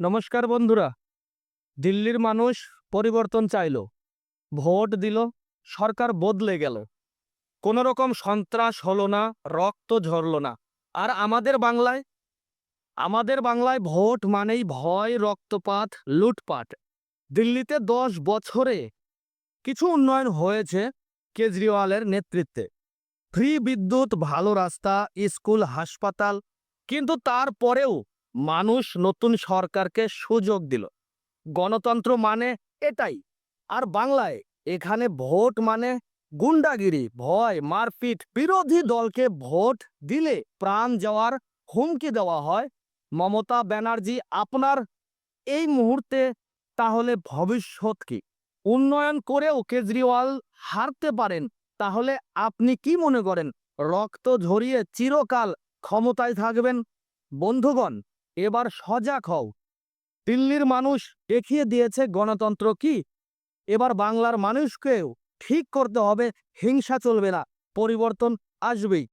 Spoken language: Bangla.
নমস্কার বন্ধুরা। দিল্লির মানুষ পরিবর্তন চাইল। ভোট দিল, সরকার বদলে গেল। কোনো রকম সন্ত্রাস হলো না, রক্ত ঝরল না। আর আমাদের বাংলায়? আমাদের বাংলায় ভোট মানেই ভয়, রক্তপাত, লুটপাট। দিল্লিতে দশ বছরে কিছু উন্নয়ন হয়েছে কেজরিওয়ালের নেতৃত্বে। ফ্রি বিদ্যুৎ, ভালো রাস্তা, স্কুল, হাসপাতাল। কিন্তু তারপরেও মানুষ নতুন সরকারকে সুযোগ দিল। গণতন্ত্র মানে এটাই। আর বাংলায় এখানে ভোট মানে গুন্ডাগিরি, ভয়, মারপিট, বিরোধী দলকে ভোট দিলে প্রাণ যাওয়ার হুমকি দেওয়া হয়। মমতা ব্যানার্জি, আপনার এই মুহূর্তে তাহলে ভবিষ্যৎ কি? উন্নয়ন করেও কেজরিওয়াল হারতে পারেন, তাহলে আপনি কি মনে করেন? রক্ত ঝরিয়ে চিরকাল ক্ষমতায় থাকবেন? বন্ধুগণ এবার সজাগ হও। দিল্লির মানুষ দেখিয়ে দিয়েছে গণতন্ত্র কি? এবার বাংলার মানুষকেও ঠিক করতে হবে, হিংসা চলবে না, পরিবর্তন আসবেই।